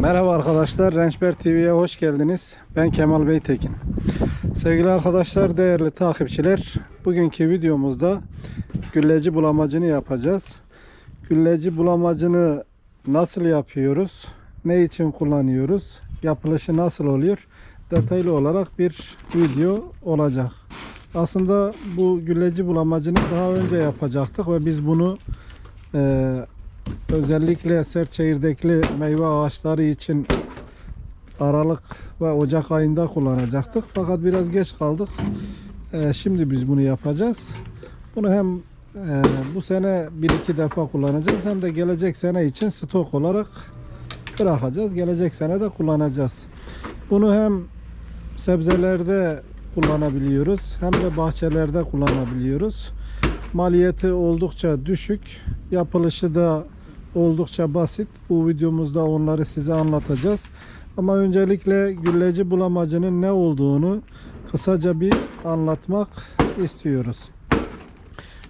Merhaba arkadaşlar, Rençber TV'ye hoş geldiniz. Ben Kemal Beytekin. Sevgili arkadaşlar, değerli takipçiler, bugünkü videomuzda gülleci bulamacını yapacağız. Gülleci bulamacını nasıl yapıyoruz, ne için kullanıyoruz, yapılışı nasıl oluyor, detaylı olarak bir video olacak. Aslında bu gülleci bulamacını daha önce yapacaktık ve biz bunu eee özellikle sert çekirdekli meyve ağaçları için Aralık ve Ocak ayında kullanacaktık. Fakat biraz geç kaldık. Ee, şimdi biz bunu yapacağız. Bunu hem e, bu sene bir iki defa kullanacağız hem de gelecek sene için stok olarak bırakacağız. Gelecek sene de kullanacağız. Bunu hem sebzelerde kullanabiliyoruz hem de bahçelerde kullanabiliyoruz. Maliyeti oldukça düşük. Yapılışı da oldukça basit. Bu videomuzda onları size anlatacağız. Ama öncelikle gülleci bulamacının ne olduğunu kısaca bir anlatmak istiyoruz.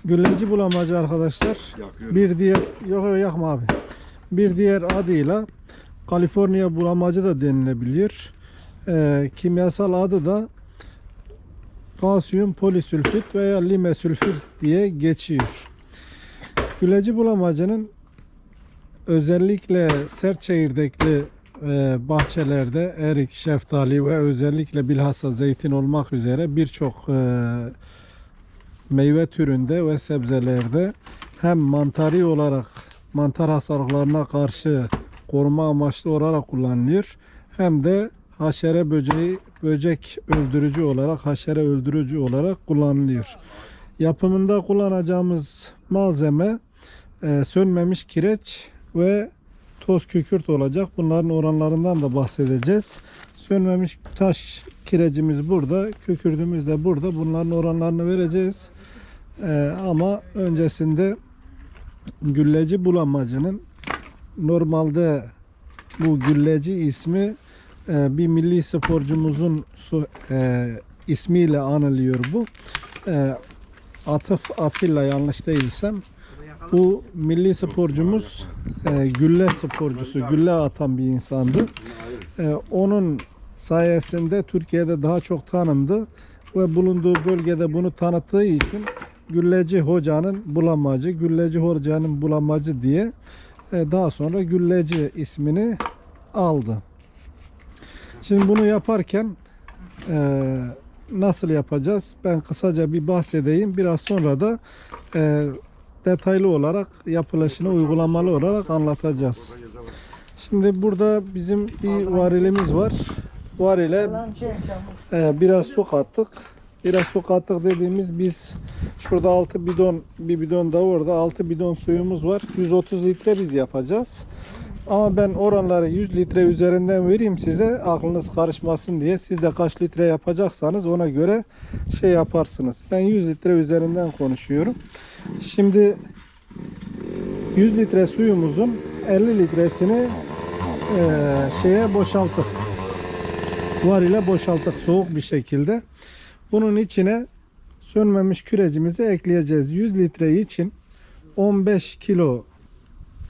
Gülleci bulamacı arkadaşlar Yakıyorum. bir diğer yok yok yakma abi. Bir diğer adıyla Kaliforniya bulamacı da denilebiliyor. Ee, kimyasal adı da kalsiyum polisülfit veya limesülfit diye geçiyor. Gülleci bulamacının özellikle sert çekirdekli e, bahçelerde erik, şeftali ve özellikle bilhassa zeytin olmak üzere birçok e, meyve türünde ve sebzelerde hem mantari olarak mantar hastalıklarına karşı koruma amaçlı olarak kullanılıyor hem de haşere böceği böcek öldürücü olarak haşere öldürücü olarak kullanılıyor. Yapımında kullanacağımız malzeme e, sönmemiş kireç ve toz kükürt olacak. Bunların oranlarından da bahsedeceğiz. Sönmemiş taş kirecimiz burada, kükürdümüz de burada. Bunların oranlarını vereceğiz. E, ama öncesinde gülleci bulamacının normalde bu gülleci ismi e, bir milli sporcumuzun su- e, ismiyle anılıyor bu. E, Atıf Atilla yanlış değilsem bu milli sporcumuz e, gülle sporcusu, gülle atan bir insandı. E, onun sayesinde Türkiye'de daha çok tanındı ve bulunduğu bölgede bunu tanıttığı için Gülleci Hoca'nın bulamacı, Gülleci Hoca'nın bulamacı diye e, daha sonra Gülleci ismini aldı. Şimdi bunu yaparken e, nasıl yapacağız? Ben kısaca bir bahsedeyim. Biraz sonra da e, detaylı olarak yapılışını uygulamalı olarak anlatacağız. Şimdi burada bizim bir varilimiz var. Varile e, biraz su kattık. Biraz su kattık dediğimiz biz şurada 6 bidon bir bidon da orada 6 bidon suyumuz var. 130 litre biz yapacağız. Ama ben oranları 100 litre üzerinden vereyim size aklınız karışmasın diye. Siz de kaç litre yapacaksanız ona göre şey yaparsınız. Ben 100 litre üzerinden konuşuyorum. Şimdi 100 litre suyumuzun 50 litresini eee, şeye boşalttık. Var ile boşalttık soğuk bir şekilde. Bunun içine sönmemiş kürecimizi ekleyeceğiz. 100 litre için 15 kilo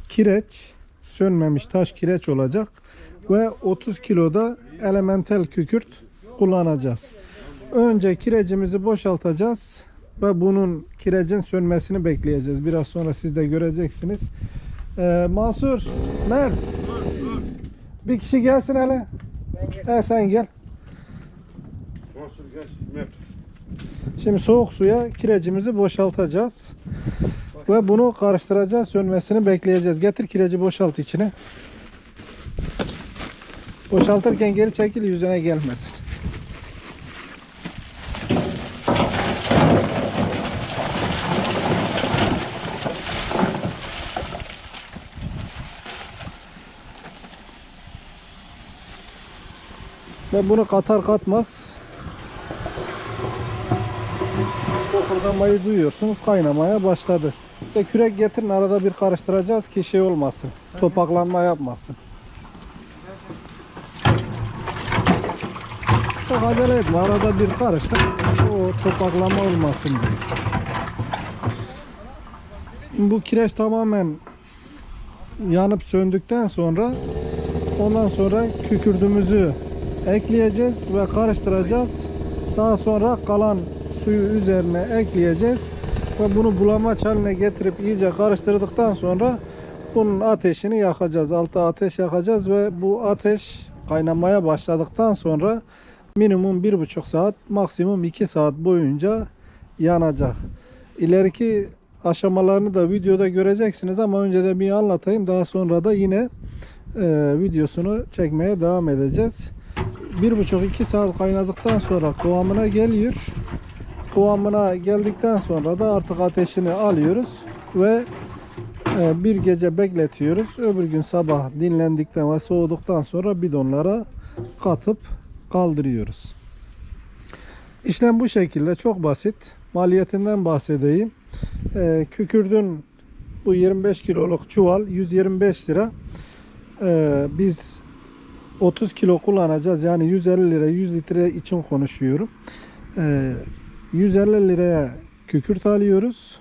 kireç, sönmemiş taş kireç olacak ve 30 kilo da elementel kükürt kullanacağız. Önce kirecimizi boşaltacağız ve bunun kirecin sönmesini bekleyeceğiz. Biraz sonra siz de göreceksiniz. Ee, Mansur, Mert. Bir kişi gelsin hele. He sen gel. Mansur gel. Mert. Şimdi soğuk suya kirecimizi boşaltacağız. Ve bunu karıştıracağız. Sönmesini bekleyeceğiz. Getir kireci boşalt içine. Boşaltırken geri çekil yüzüne gelmesin. Ve bunu katar katmaz Fokurdamayı duyuyorsunuz kaynamaya başladı. Ve kürek getirin arada bir karıştıracağız ki şey olmasın. Topaklanma yapmasın. Çok acele etme arada bir karıştır. O topaklanma olmasın diye. Bu kireç tamamen yanıp söndükten sonra Ondan sonra kükürdüğümüzü ekleyeceğiz ve karıştıracağız. Daha sonra kalan suyu üzerine ekleyeceğiz ve bunu bulamaç haline getirip iyice karıştırdıktan sonra bunun ateşini yakacağız. Altta ateş yakacağız ve bu ateş kaynamaya başladıktan sonra minimum bir buçuk saat maksimum 2 saat boyunca yanacak. İleriki aşamalarını da videoda göreceksiniz ama önce de bir anlatayım. Daha sonra da yine e, videosunu çekmeye devam edeceğiz. Bir buçuk iki saat kaynadıktan sonra kıvamına geliyor. Kıvamına geldikten sonra da artık ateşini alıyoruz ve e, bir gece bekletiyoruz. Öbür gün sabah dinlendikten ve soğuduktan sonra bidonlara katıp kaldırıyoruz. İşlem bu şekilde çok basit. Maliyetinden bahsedeyim. E, kükürdün bu 25 kiloluk çuval 125 lira. E, biz 30 kilo kullanacağız. Yani 150 lira 100 litre için konuşuyorum. E, 150 liraya kükürt alıyoruz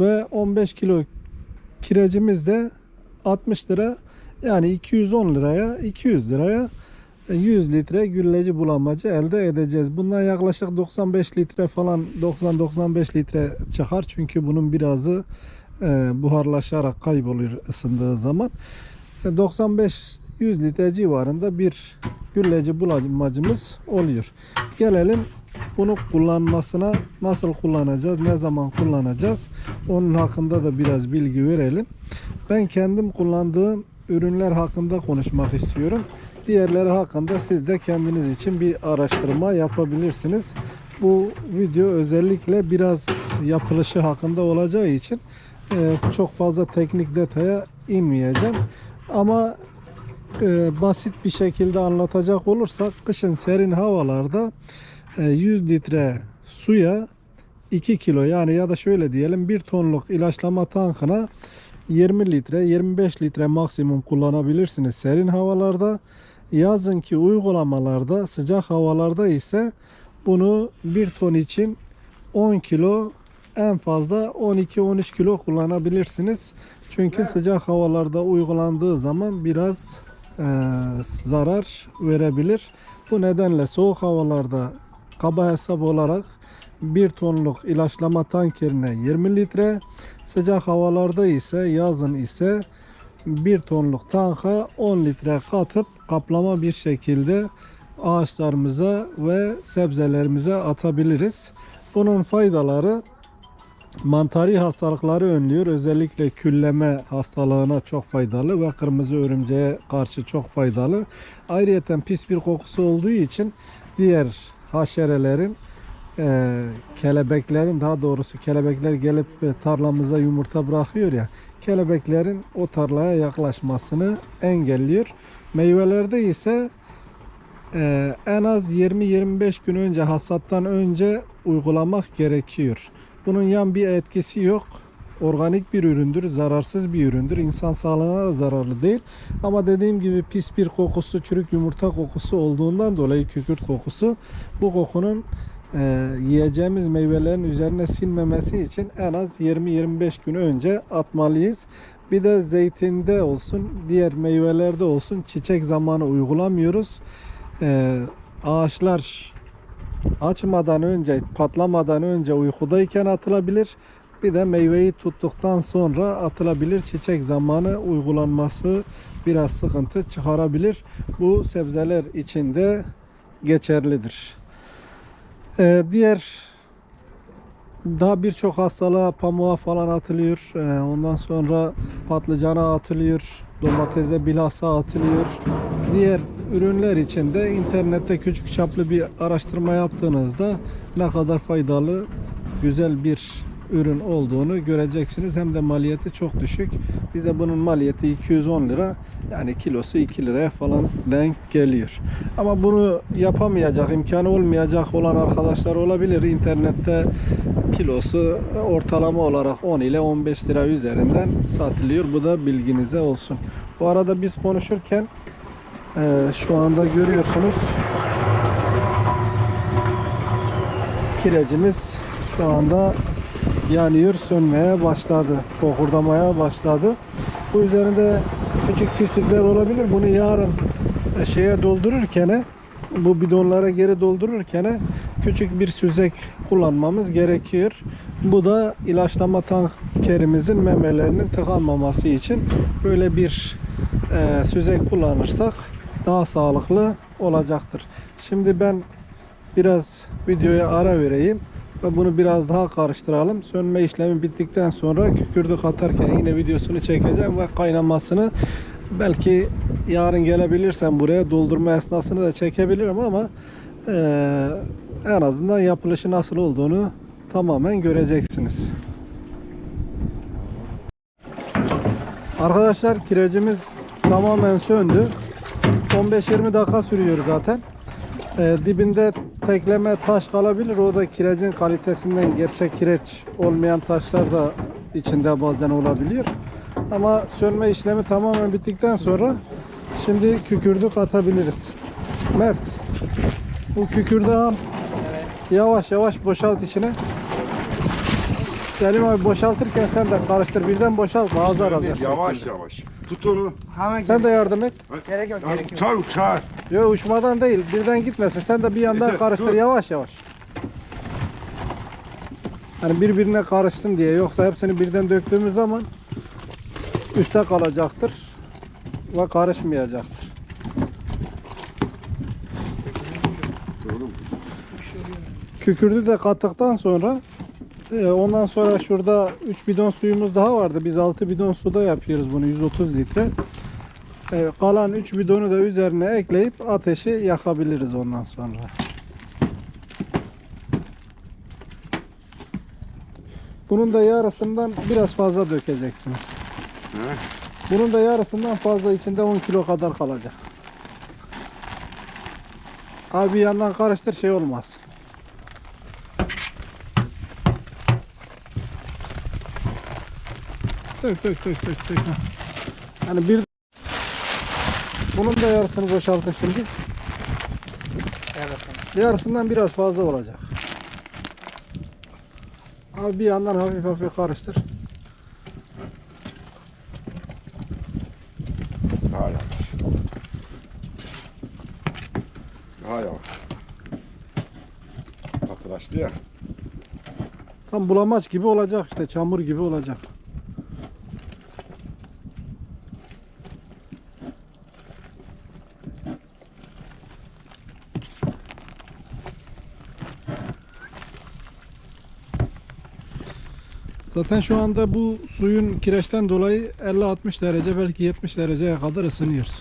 ve 15 kilo kirecimiz de 60 lira yani 210 liraya 200 liraya 100 litre gülleci bulamacı elde edeceğiz. Bundan yaklaşık 95 litre falan 90-95 litre çıkar. Çünkü bunun birazı e, buharlaşarak kayboluyor ısındığı zaman. E, 95 100 litre civarında bir gülleci bulamacımız oluyor. Gelelim bunu kullanmasına nasıl kullanacağız, ne zaman kullanacağız onun hakkında da biraz bilgi verelim. Ben kendim kullandığım ürünler hakkında konuşmak istiyorum. Diğerleri hakkında siz de kendiniz için bir araştırma yapabilirsiniz. Bu video özellikle biraz yapılışı hakkında olacağı için e, çok fazla teknik detaya inmeyeceğim. Ama e, basit bir şekilde anlatacak olursak kışın serin havalarda 100 litre suya 2 kilo yani ya da şöyle diyelim 1 tonluk ilaçlama tankına 20 litre 25 litre maksimum kullanabilirsiniz serin havalarda. Yazınki uygulamalarda sıcak havalarda ise bunu 1 ton için 10 kilo en fazla 12-13 kilo kullanabilirsiniz. Çünkü sıcak havalarda uygulandığı zaman biraz e, zarar verebilir. Bu nedenle soğuk havalarda kaba hesap olarak 1 tonluk ilaçlama tankerine 20 litre, sıcak havalarda ise yazın ise 1 tonluk tanka 10 litre katıp kaplama bir şekilde ağaçlarımıza ve sebzelerimize atabiliriz. Bunun faydaları mantari hastalıkları önlüyor. Özellikle külleme hastalığına çok faydalı ve kırmızı örümceğe karşı çok faydalı. Ayrıca pis bir kokusu olduğu için diğer haşerelerin e, kelebeklerin daha doğrusu kelebekler gelip e, tarlamıza yumurta bırakıyor ya kelebeklerin o tarlaya yaklaşmasını engelliyor. Meyvelerde ise e, en az 20-25 gün önce hasattan önce uygulamak gerekiyor. Bunun yan bir etkisi yok. Organik bir üründür, zararsız bir üründür. İnsan sağlığına da zararlı değil. Ama dediğim gibi pis bir kokusu, çürük yumurta kokusu olduğundan dolayı kükürt kokusu bu kokunun e, yiyeceğimiz meyvelerin üzerine sinmemesi için en az 20-25 gün önce atmalıyız. Bir de zeytinde olsun, diğer meyvelerde olsun çiçek zamanı uygulamıyoruz. E, ağaçlar açmadan önce, patlamadan önce uykudayken atılabilir. Bir de meyveyi tuttuktan sonra atılabilir. Çiçek zamanı uygulanması biraz sıkıntı çıkarabilir. Bu sebzeler için de geçerlidir. Ee, diğer daha birçok hastalığa pamuğa falan atılıyor. Ee, ondan sonra patlıcana atılıyor. Domatese bilhassa atılıyor. Diğer ürünler için de internette küçük çaplı bir araştırma yaptığınızda ne kadar faydalı, güzel bir ürün olduğunu göreceksiniz. Hem de maliyeti çok düşük. Bize bunun maliyeti 210 lira. Yani kilosu 2 liraya falan denk geliyor. Ama bunu yapamayacak, imkanı olmayacak olan arkadaşlar olabilir. İnternette kilosu ortalama olarak 10 ile 15 lira üzerinden satılıyor. Bu da bilginize olsun. Bu arada biz konuşurken e, şu anda görüyorsunuz kirecimiz şu anda yanıyor, sönmeye başladı, kokurdamaya başladı. Bu üzerinde küçük pislikler olabilir. Bunu yarın e, şeye doldururken bu bidonlara geri doldururken küçük bir süzek kullanmamız gerekiyor. Bu da ilaçlama tankerimizin memelerinin tıkanmaması için böyle bir e, süzek kullanırsak daha sağlıklı olacaktır. Şimdi ben biraz videoya ara vereyim ve bunu biraz daha karıştıralım. Sönme işlemi bittikten sonra kükürdü katarken yine videosunu çekeceğim ve kaynamasını belki yarın gelebilirsem buraya doldurma esnasını da çekebilirim ama eee, en azından yapılışı nasıl olduğunu tamamen göreceksiniz. Arkadaşlar kirecimiz tamamen söndü. 15-20 dakika sürüyor zaten. Ee, dibinde tekleme taş kalabilir. O da kirecin kalitesinden gerçek kireç olmayan taşlar da içinde bazen olabiliyor. Ama sönme işlemi tamamen bittikten sonra şimdi kükürdük atabiliriz. Mert bu kükürdü al. Yavaş yavaş boşalt içine. Selim abi boşaltırken sen de karıştır. Birden boşaltma azar azar. Yavaş yavaş. Tut onu. Hemen Sen de yardım et. gerek yok gerek yok. Çabuk çağır. Yok uçmadan değil. Birden gitmesin. Sen de bir yandan Yeter, karıştır dur. yavaş yavaş. Hani birbirine karışsın diye. Yoksa hepsini birden döktüğümüz zaman üstte kalacaktır ve karışmayacaktır. Kükürdü de kattıktan sonra ondan sonra şurada 3 bidon suyumuz daha vardı. Biz 6 bidon suda yapıyoruz bunu 130 litre. E, kalan 3 bidonu da üzerine ekleyip ateşi yakabiliriz ondan sonra. Bunun da yarısından biraz fazla dökeceksiniz. Bunun da yarısından fazla içinde 10 kilo kadar kalacak. Abi yandan karıştır şey olmaz. Dök dök dök dök dök. Yani bir bunun da yarısını boşaltın şimdi. Yarısından biraz fazla olacak. Abi bir yandan hafif hafif karıştır. Daha yavaş. Daha yavaş. Katılaştı ya. Tam bulamaç gibi olacak işte çamur gibi olacak. Zaten şu anda bu suyun kireçten dolayı 50-60 derece belki 70 dereceye kadar ısınıyoruz.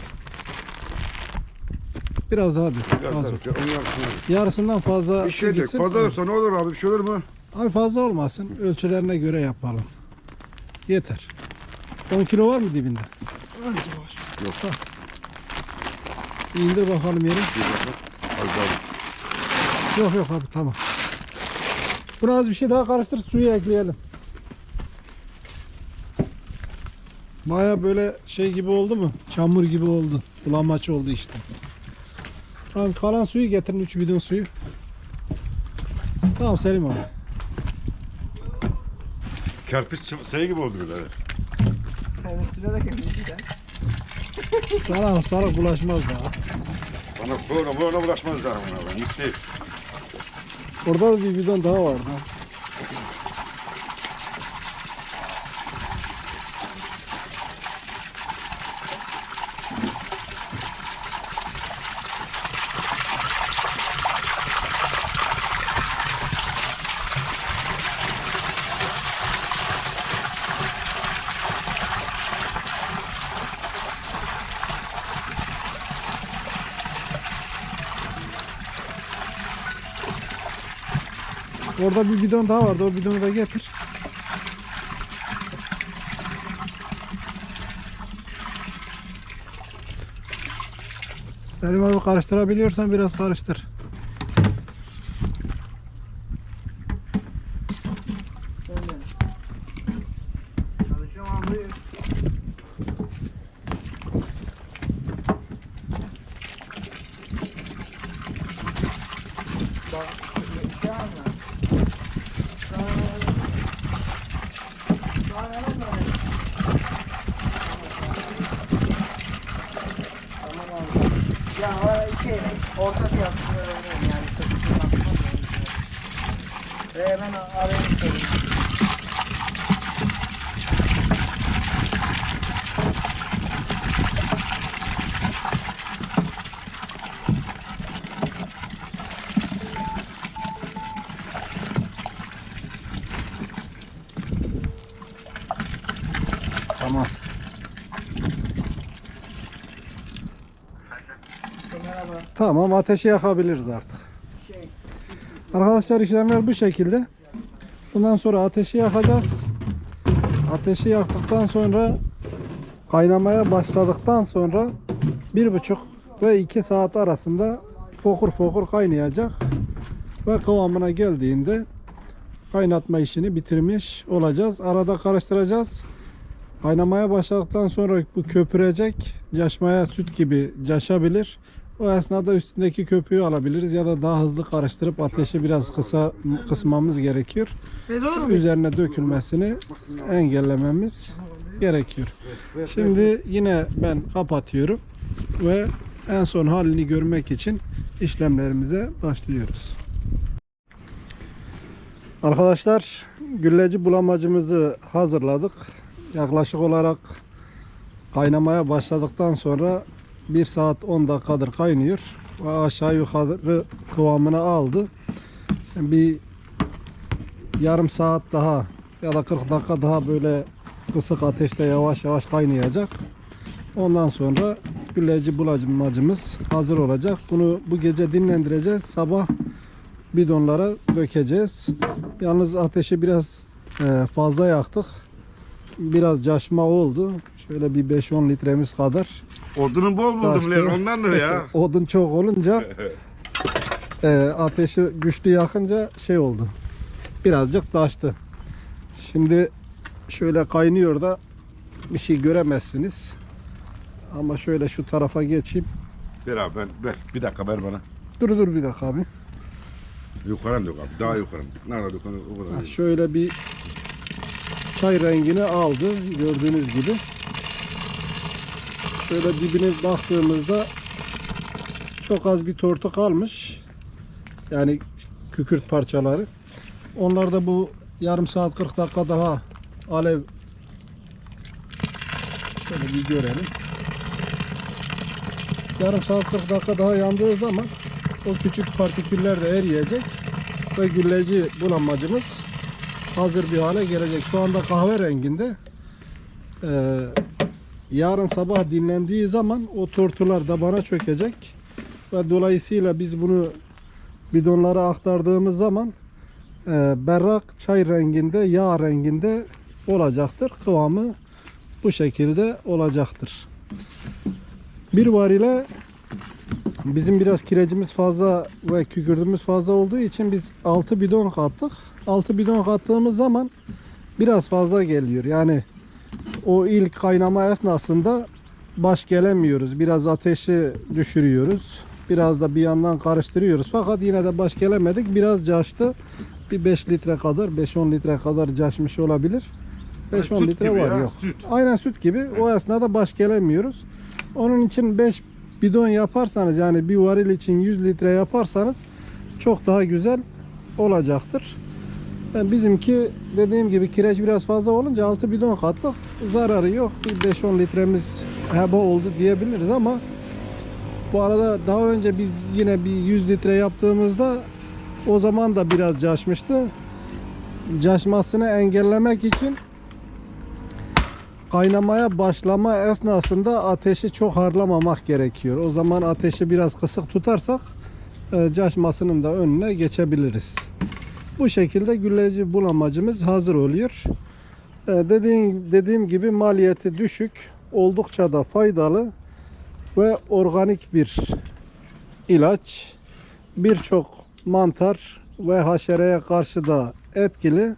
Biraz daha dök. Biraz az daha ol. dök, onu yapsın. Yarısından fazla Bir şey gitsin. Fazla olsa ne olur abi? Bir şey olur mu? Abi fazla olmasın. Ölçülerine göre yapalım. Yeter. 10 kilo var mı dibinde? Yok. İndir bakalım yeri. Bir dakika. Az daha. Yok yok abi tamam. Bunu az bir şey daha karıştır suyu ekleyelim. Baya böyle şey gibi oldu mu? Çamur gibi oldu. Bulamaç oldu işte. Tamam kalan suyu getirin 3 bidon suyu. Tamam Selim abi. Kerpiç sayı gibi oldu böyle. Sen üstüne de kendisi de. Sana sana bulaşmaz daha. Bana böyle bulaşmaz daha buna. Ben gitti. Orada da bir bidon daha vardı. Orada bir bidon daha vardı. O bidonu da getir. Selim abi karıştırabiliyorsan biraz karıştır. Çalışıyorum abi. buyur. Bak, şey anla. Daha- daha yalan da var. orta fiyatını öğrenelim yani. Kötü atmaz Ve hemen söyleyeyim. Tamam. Merhaba. Tamam ateşi yakabiliriz artık. Arkadaşlar işlemler bu şekilde. Bundan sonra ateşi yakacağız. Ateşi yaktıktan sonra kaynamaya başladıktan sonra bir buçuk ve iki saat arasında fokur fokur kaynayacak ve kıvamına geldiğinde kaynatma işini bitirmiş olacağız. Arada karıştıracağız. Kaynamaya başladıktan sonra bu köpürecek. Caşmaya süt gibi caşabilir. O esnada üstündeki köpüğü alabiliriz ya da daha hızlı karıştırıp ateşi biraz kısa kısmamız gerekiyor. Üzerine dökülmesini engellememiz gerekiyor. Şimdi yine ben kapatıyorum ve en son halini görmek için işlemlerimize başlıyoruz. Arkadaşlar gülleci bulamacımızı hazırladık. Yaklaşık olarak kaynamaya başladıktan sonra 1 saat 10 dakikadır kaynıyor. Aşağı yukarı kıvamını aldı. Bir yarım saat daha ya da 40 dakika daha böyle kısık ateşte yavaş yavaş kaynayacak. Ondan sonra gülleci bulacımacımız hazır olacak. Bunu bu gece dinlendireceğiz. Sabah bidonlara dökeceğiz. Yalnız ateşi biraz e, fazla yaktık. Biraz caşma oldu. Şöyle bir 5-10 litremiz kadar. Odunun bol buldum lan ondandır ya. Odun çok olunca e, ateşi güçlü yakınca şey oldu. Birazcık taştı. Şimdi şöyle kaynıyor da bir şey göremezsiniz. Ama şöyle şu tarafa geçeyim. Ver abi ben ver. Bir dakika ver bana. Dur dur bir dakika abi. Yukarı dök abi. Daha yukarı. Nerede yukarı o kadar. Ha, değil. şöyle bir çay rengini aldı gördüğünüz gibi. Şöyle dibine baktığımızda çok az bir tortu kalmış. Yani kükürt parçaları. Onlar da bu yarım saat 40 dakika daha alev şöyle bir görelim. Yarım saat 40 dakika daha yandığı zaman o küçük partiküller de eriyecek ve gülleci bulanmacımız hazır bir hale gelecek. Şu anda kahverenginde. Ee, yarın sabah dinlendiği zaman o tortular da bana çökecek. Ve dolayısıyla biz bunu bidonlara aktardığımız zaman e, berrak çay renginde, yağ renginde olacaktır. Kıvamı bu şekilde olacaktır. Bir var ile bizim biraz kirecimiz fazla ve kükürdümüz fazla olduğu için biz 6 bidon kattık. 6 bidon kattığımız zaman biraz fazla geliyor. Yani o ilk kaynama esnasında baş gelemiyoruz. Biraz ateşi düşürüyoruz. Biraz da bir yandan karıştırıyoruz. Fakat yine de baş gelemedik. Biraz caştı. Bir 5 litre kadar, 5-10 litre kadar caşmış olabilir. 5-10 süt litre var ya, yok. süt. Aynen süt gibi. O esnada baş gelemiyoruz. Onun için 5 bidon yaparsanız yani bir varil için 100 litre yaparsanız çok daha güzel olacaktır. Yani bizimki dediğim gibi kireç biraz fazla olunca 6 bidon kattık. Zararı yok. Bir 5-10 litremiz heba oldu diyebiliriz ama bu arada daha önce biz yine bir 100 litre yaptığımızda o zaman da biraz caşmıştı. Caşmasını engellemek için kaynamaya başlama esnasında ateşi çok harlamamak gerekiyor. O zaman ateşi biraz kısık tutarsak e, caşmasının da önüne geçebiliriz. Bu şekilde gülleci bulamacımız hazır oluyor. E, dediğim, dediğim gibi maliyeti düşük, oldukça da faydalı ve organik bir ilaç. Birçok mantar ve haşereye karşı da etkili.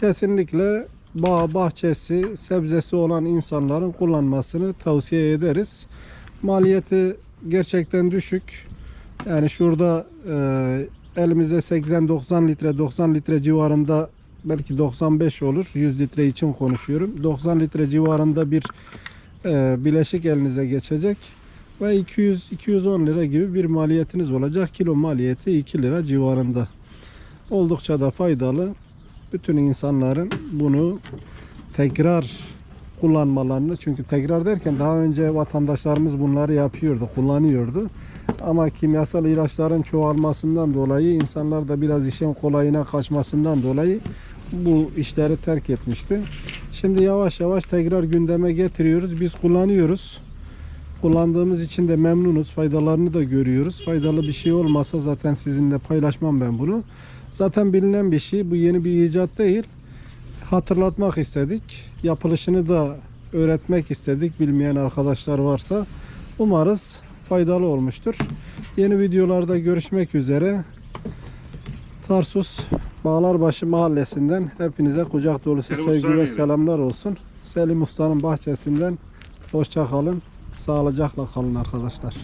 Kesinlikle bağ, bahçesi, sebzesi olan insanların kullanmasını tavsiye ederiz. Maliyeti gerçekten düşük. Yani şurada e, elimize 80-90 litre, 90 litre civarında belki 95 olur. 100 litre için konuşuyorum. 90 litre civarında bir e, bileşik elinize geçecek. ve 200-210 lira gibi bir maliyetiniz olacak. Kilo maliyeti 2 lira civarında. Oldukça da faydalı. Bütün insanların bunu tekrar kullanmalarını çünkü tekrar derken daha önce vatandaşlarımız bunları yapıyordu, kullanıyordu. Ama kimyasal ilaçların çoğalmasından dolayı insanlar da biraz işin kolayına kaçmasından dolayı bu işleri terk etmişti. Şimdi yavaş yavaş tekrar gündeme getiriyoruz. Biz kullanıyoruz. Kullandığımız için de memnunuz. Faydalarını da görüyoruz. Faydalı bir şey olmasa zaten sizinle paylaşmam ben bunu. Zaten bilinen bir şey. Bu yeni bir icat değil. Hatırlatmak istedik. Yapılışını da öğretmek istedik. Bilmeyen arkadaşlar varsa umarız faydalı olmuştur. Yeni videolarda görüşmek üzere. Tarsus Bağlarbaşı Mahallesi'nden hepinize kucak dolusu Selim sevgi ve selamlar olsun. Selim Usta'nın bahçesinden hoşça kalın. Sağlıcakla kalın arkadaşlar.